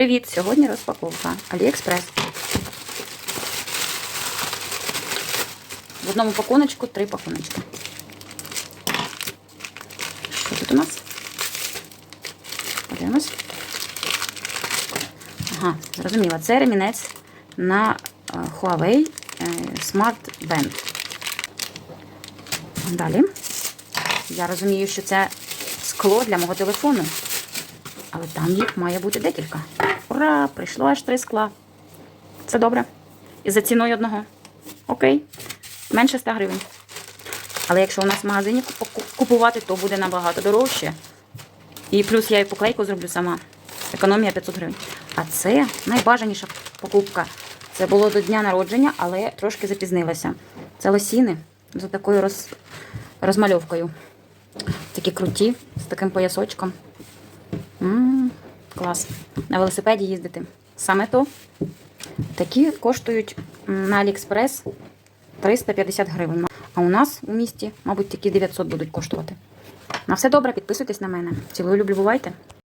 Привіт! Сьогодні розпаковка Аліекспрес. В одному пакуночку три пакуночки. Що тут у нас? Подивимось. Ага, зрозуміла. Це ремінець на е, Huawei е, Smart Band. Далі. Я розумію, що це скло для мого телефону. Але там їх має бути декілька. Ура! Прийшло аж три скла. Це добре. І за ціною одного. Окей. Менше 100 гривень. Але якщо у нас в магазині купувати, то буде набагато дорожче. І плюс я і поклейку зроблю сама. Економія 500 гривень. А це найбажаніша покупка. Це було до дня народження, але трошки запізнилася. Це лосіни з такою роз... розмальовкою. Такі круті, з таким поясочком. М, клас. На велосипеді їздити. Саме то. Такі коштують на Аліекспрес 350 гривень. А у нас у місті, мабуть, такі 900 будуть коштувати. На все добре, підписуйтесь на мене. Цілую, люблю, бувайте.